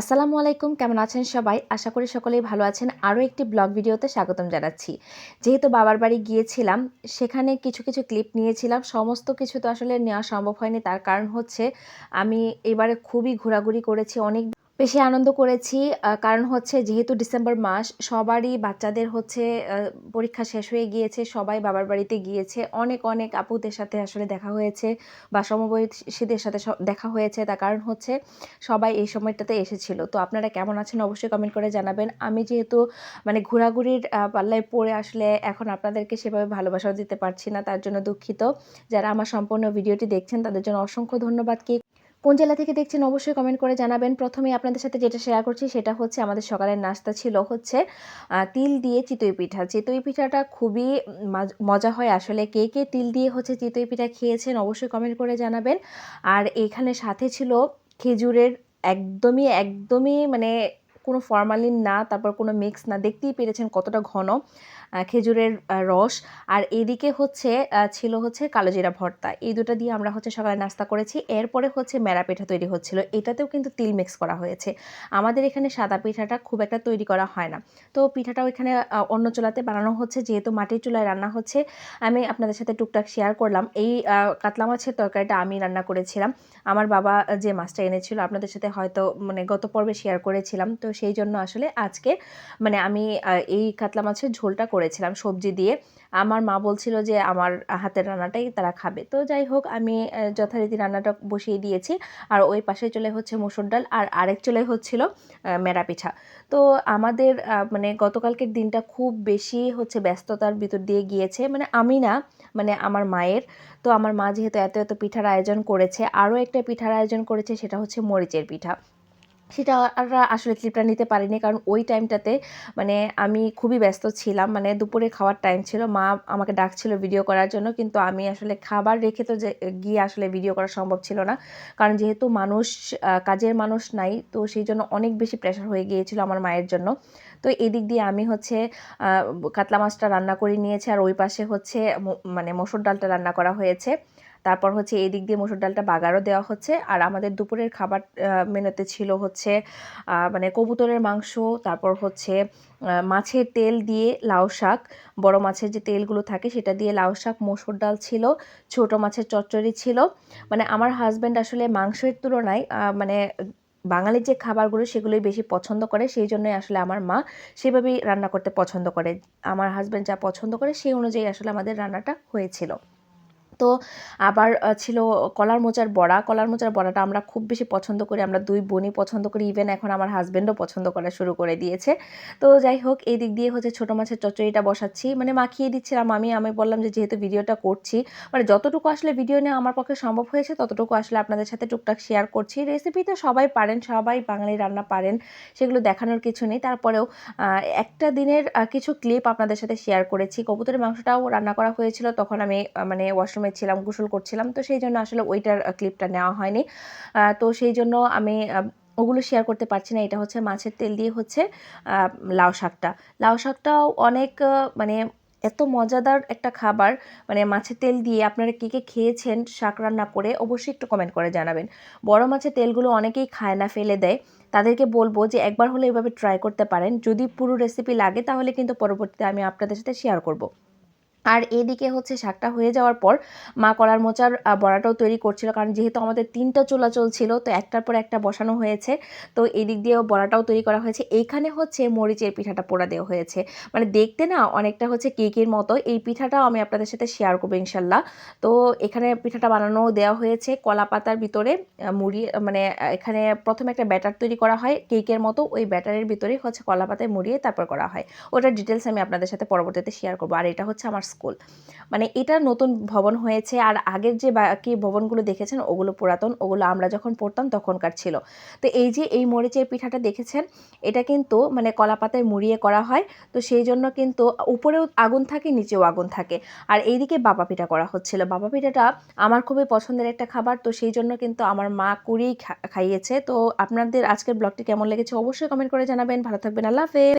আসসালামু আলাইকুম, কেমন আছেন সবাই? আশা করি সকলেই ভালো আছেন। আরও একটি ব্লগ ভিডিওতে স্বাগতম জানাচ্ছি। যেহেতু বাবার বাড়ি গিয়েছিলাম, সেখানে কিছু কিছু ক্লিপ নিয়েছিলাম। সমস্ত কিছু তো আসলে নেওয়া সম্ভব হয়নি। তার কারণ হচ্ছে, আমি এবারে খুবই ঘোরাঘুরি করেছি। অনেক বেশি আনন্দ করেছি। কারণ হচ্ছে যেহেতু ডিসেম্বর মাস, সবারই বাচ্চাদের হচ্ছে পরীক্ষা শেষ হয়ে গিয়েছে, সবাই বাবার বাড়িতে গিয়েছে। অনেক অনেক আপুদের সাথে আসলে দেখা হয়েছে বা সমবয়সীদের সাথে দেখা হয়েছে। তার কারণ হচ্ছে সবাই এই সময়টাতে এসেছিল। তো আপনারা কেমন আছেন অবশ্যই কমেন্ট করে জানাবেন। আমি যেহেতু মানে ঘোরাঘুরির পাল্লায় পড়ে আসলে এখন আপনাদেরকে সেভাবে ভালোবাসাও দিতে পারছি না, তার জন্য দুঃখিত। যারা আমার সম্পূর্ণ ভিডিওটি দেখছেন, তাদের জন্য অসংখ্য ধন্যবাদ। কি কোন জেলা থেকে দেখছেন অবশ্যই কমেন্ট করে জানাবেন। প্রথমে আপনাদের সাথে যেটা শেয়ার করছি সেটা হচ্ছে আমাদের সকালের নাস্তা ছিল হচ্ছে তিল দিয়ে চিতই পিঠা। চিতই পিঠাটা খুবই মজা হয় আসলে। কে কে তিল দিয়ে হচ্ছে চিতই পিঠা খেয়েছেন অবশ্যই কমেন্ট করে জানাবেন। আর এখানে সাথে ছিল খেজুরের একদমই একদমই মানে কোনো ফরমালিন না, তারপর কোনো মিক্স না, দেখতেই পেরেছেন কতটা ঘন খেজুরের রস। আর এদিকে হচ্ছে ছিল হচ্ছে কালোজিরা ভর্তা। এই দুটো দিয়ে আমরা হচ্ছে সকালে নাস্তা করেছি। এরপরে হচ্ছে মেরা পিঠা তৈরি হচ্ছিল। এটাতেও কিন্তু তিল মিক্স করা হয়েছে। আমাদের এখানে সাদা পিঠাটা খুব একটা তৈরি করা হয় না। তো পিঠাটাও এখানে অন্য চুলাতে বানানো হচ্ছে। যেহেতু মাটির চুলায় রান্না হচ্ছে, আমি আপনাদের সাথে টুকটাক শেয়ার করলাম। এই কাতলা মাছের তরকারিটা আমি রান্না করেছিলাম। আমার বাবা যে মাছটা এনেছিল, আপনাদের সাথে হয়তো মানে গত পর্বে শেয়ার করেছিলাম। তো সেই জন্য আসলে আজকে মানে আমি এই কাতলা মাছের ঝোলটা করেছিলাম সবজি দিয়ে। আমার মা বলছিল যে আমার হাতের রান্নাটাই তারা খাবে। তো যাই হোক, আমি যথারীতি রান্নাটা বসিয়ে দিয়েছি। আর ওই পাশে চলে হচ্ছে মুসুর ডাল আর আরেক চলে হচ্ছিল মেরা পিঠা। তো আমাদের মানে গতকালকের দিনটা খুব বেশি হচ্ছে ব্যস্ততার ভিতর দিয়ে গিয়েছে। মানে আমি না মানে আমার মায়ের, তো আমার মা যেহেতু এত এত পিঠার আয়োজন করেছে, আরও একটা পিঠার আয়োজন করেছে সেটা হচ্ছে মরিচের পিঠা। সেটা আর আসলে ক্লিপটা নিতে পারিনি কারণ ওই টাইমটাতে মানে আমি খুবই ব্যস্ত ছিলাম। মানে দুপুরে খাওয়ার টাইম ছিল। মা আমাকে ডাকছিল ভিডিও করার জন্য। কিন্তু আমি আসলে খাবার রেখে তো যে গিয়ে আসলে ভিডিও করা সম্ভব ছিল না। কারণ যেহেতু মানুষ কাজের মানুষ নাই, তো সেই জন্য অনেক বেশি প্রেশার হয়ে গিয়েছিল আমার মায়ের জন্য। তো এদিক দিয়ে আমি হচ্ছে কাতলা মাছটা রান্না করে নিয়েছি। আর ওই পাশে হচ্ছে মানে মসুর ডালটা রান্না করা হয়েছে। তারপর হচ্ছে এই দিক দিয়ে মসুর ডালটা বাগারও দেওয়া হচ্ছে। আর আমাদের দুপুরের খাবার মেনুতে ছিল হচ্ছে মানে কবুতরের মাংস, তারপর হচ্ছে মাছের তেল দিয়ে লাউ শাক। বড় মাছের যে তেলগুলো থাকে সেটা দিয়ে লাউ শাক, মসুর ডাল ছিল, ছোট মাছের চচ্চড়ি ছিল। মানে আমার হাজব্যান্ড আসলে মাংসের তুলনায় মানে বাঙালির যে খাবারগুলো সেগুলোই বেশি পছন্দ করে, সেই জন্যই আসলে আমার মা সেভাবেই রান্না করতে পছন্দ করে। আমার হাজব্যান্ড যা পছন্দ করে সেই অনুযায়ী আসলে আমাদের রান্নাটা হয়েছিল। তো আবার ছিল কলার মোচার বড়া। কলার মোচার বড়াটা আমরা খুব বেশি পছন্দ করি। আমরা দুই বোনই পছন্দ করি। ইভেন এখন আমার হাজব্যান্ডও পছন্দ করা শুরু করে দিয়েছে। তো যাই হোক, এই দিক দিয়ে হচ্ছে ছোটো মাছের চচ্চড়িটা বসাচ্ছি। মানে মাখিয়ে দিচ্ছিলাম আমি। আমি বললাম যে যেহেতু ভিডিওটা করছি মানে যতটুকু আসলে ভিডিও নিয়ে আমার পক্ষে সম্ভব হয়েছে, ততটুকু আসলে আপনাদের সাথে টুকটাক শেয়ার করছি। রেসিপি তো সবাই পারেন, সবাই বাঙালি রান্না পারেন, সেগুলো দেখানোর কিছু নেই। তারপরেও একটা দিনের কিছু ক্লিপ আপনাদের সাথে শেয়ার করেছি। কবুতরের মাংসটাও রান্না করা হয়েছিল। তখন আমি মানে ওয়াশরুমে ছিলাম গোসল করছিলাম। তো সেই জন্য আসলে ওইটার ক্লিপটা নেওয়া হয়নি। তো সেই জন্য আমি ওগুলো শেয়ার করতে পারছি না। এটা হচ্ছে মাছের তেল দিয়ে হচ্ছে লাউ শাকটা। লাউ শাকটাও অনেক মানে এত মজাদার একটা খাবার। মানে মাছের তেল দিয়ে আপনারা কে কে খেয়েছেন শাক রান্না করে অবশ্যই একটু কমেন্ট করে জানাবেন। বড় মাছের তেলগুলো অনেকেই খায় না, ফেলে দেয়। তাদেরকে বলব যে একবার হলে এভাবে ট্রাই করতে পারেন। যদি পুরো রেসিপি লাগে তাহলে কিন্তু পরবর্তীতে আমি আপনাদের সাথে শেয়ার করব। আর এদিকে হচ্ছে শাকটা হয়ে যাওয়ার পর মা কলার মোচার বড়াটাও তৈরি করছিল। কারণ যেহেতু আমাদের তিনটা চুলা চলছিল, তো একটার পর একটা বসানো হয়েছে। তো এই দিক দিয়েও বড়াটাও তৈরি করা হয়েছে। এইখানে হচ্ছে মরিচের পিঠাটা পোড়া দেওয়া হয়েছে। মানে দেখতে না অনেকটা হচ্ছে কেকের মতো। এই পিঠাটাও আমি আপনাদের সাথে শেয়ার করব ইনশাল্লাহ। তো এখানে পিঠাটা বানানো দেওয়া হয়েছে কলা পাতার ভিতরে মুড়ি মানে এখানে প্রথমে একটা ব্যাটার তৈরি করা হয় কেকের মতো। ওই ব্যাটারের ভিতরেই হচ্ছে কলা পাতায় মুড়িয়ে তারপর করা হয়। ওটার ডিটেলস আমি আপনাদের সাথে পরবর্তীতে শেয়ার করব। আর এটা হচ্ছে আমার স্কুল। মানে এটা নতুন ভবন হয়েছে আর আগের যে বাকি ভবনগুলো দেখেছেন, ওগুলো পুরাতন, ওগুলো আমরা যখন পড়তাম তখনকার ছিল। তো এই যে এই মরিচের পিঠাটা দেখেছেন, এটা কিন্তু মানে কলা পাতায় মুড়িয়ে করা হয়, তো সেই জন্য কিন্তু উপরেও আগুন থাকে, নিচেও আগুন থাকে। আর এইদিকে বাবা পিঠা করা হচ্ছিল। বাবা পিঠাটা আমার খুবই পছন্দের একটা খাবার, তো সেই জন্য কিন্তু আমার মা করেই খাইয়েছে। তো আপনাদের আজকের ব্লগটি কেমন লেগেছে অবশ্যই কমেন্ট করে জানাবেন। ভালো থাকবেন, আল্লাহ হাফেজ।